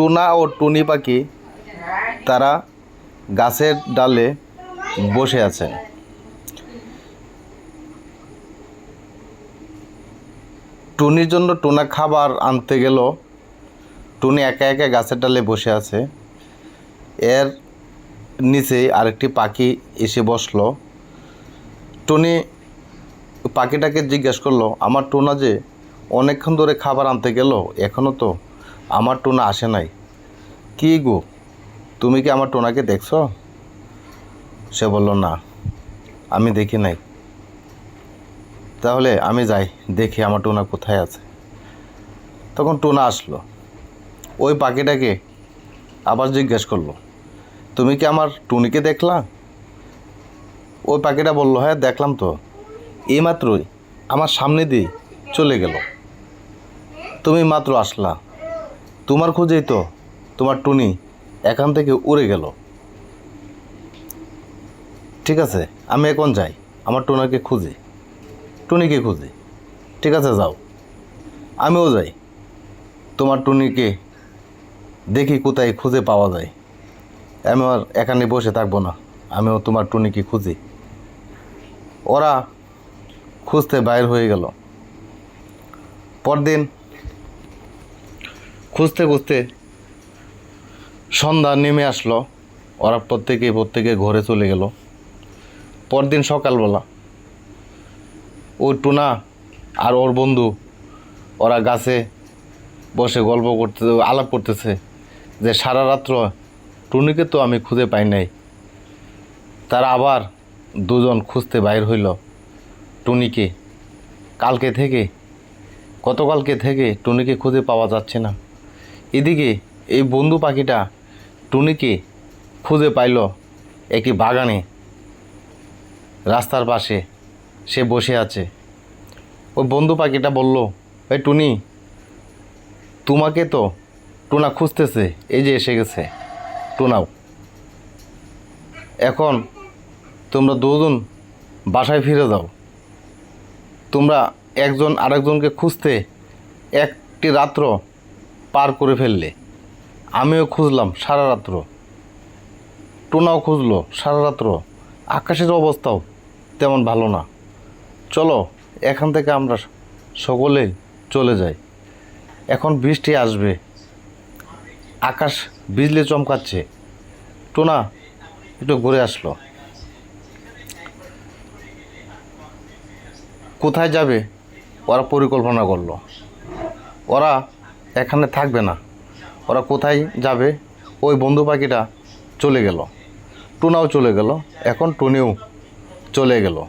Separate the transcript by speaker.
Speaker 1: Tuna ও টুনি পাখি তারা গাছের ডালে বসে আছে। টুনির জন্য টুনা খাবার আনতে গেল। টুনি একা একা গাছের ডালে বসে আছে। এর নিচে আরেকটি পাখি এসে বসল। টুনি পাখিটাকে জিজ্ঞেস করল, আমার টুনা যে অনেকক্ষণ ধরে খাবার আনতে গেল এখনও তো? আমার টোনা আসে নাই। কি গো? তুমি কি আমার টোনাকে দেখছ? সে বলল, না, আমি দেখি নাই। তাহলে আমি যাই, দেখি আমার টোনা কোথায় আছে। তখন টোনা আসলো। ওই পাখিটাকে আবার জিজ্ঞেস করল, তুমি কি আমার টুনিকে দেখলা? ওই পাখিটা বলল হ্যাঁ দেখলাম তো। এইমাত্রই আমার সামনে দিয়ে চলে গেল। তুমি মাত্র আসলা। তোমার খোঁজেই তো তোমার টুনি এখান থেকে উড়ে গেল। ঠিক আছে, আমি এখন যাই। আমার টুনাকে খুঁজি। টুনিকে খুঁজি। ঠিক আছে, যাও। আমিও যাই। তোমার টুনিকে দেখি কোথায় খুঁজে পাওয়া যায়। আমি আর এখানে বসে থাকব না। আমিও তোমার টুনিকে খুঁজি। ওরা খুঁজতে বাইর হয়ে গেল। পরদিন খুঁজতে খুঁজতে সন্ধ্যা নেমে আসলো। ওরা প্রত্যেকে প্রত্যেকে ঘরে চলে গেল। পরদিন সকালবেলা ওই টুনা আর ওর বন্ধু, ওরা গাছে বসে গল্প করতে, আলাপ করতেছে যে সারা রাত্র টুনিকে তো আমি খুঁজে পাই নাই। তারা আবার দুজন খুঁজতে বাইর হইল টুনিকে। কালকে থেকে, গতকালকে থেকে টুনিকে খুঁজে পাওয়া যাচ্ছে না। এদিকে এই বন্ধু পাখিটা টুনিকে খুঁজে পাইল একটি বাগানে। রাস্তার পাশে সে বসে আছে। ওই বন্ধু পাখিটা বলল, এই টুনি, তোমাকে তো টুনা খুঁজতেছে, এই যে এসে গেছে। টুনাও, এখন তোমরা দুজন বাসায় ফিরে যাও। তোমরা একজন আরেকজনকে খুঁজতে একটি রাত্র পার করে ফেললে। আমিও খুঁজলাম সারা রাত্র। টোনাও খুঁজলো সারা রাত্র। আকাশের অবস্থাও তেমন ভালো না। চলো, এখান থেকে আমরা সকলেই চলে যাই। এখন বৃষ্টি আসবে। আকাশ বিজলে চমকাচ্ছে। টোনা একটু ঘুরে আসলো। কোথায় যাবে? ওরা পরিকল্পনা করল। ওরা এখানে থাকবে না। ওরা কোথায় যাবে? ওই বন্ধু পাখিটা চলে গেল। টুনাও চলে গেল। এখন টুনিও চলে গেল।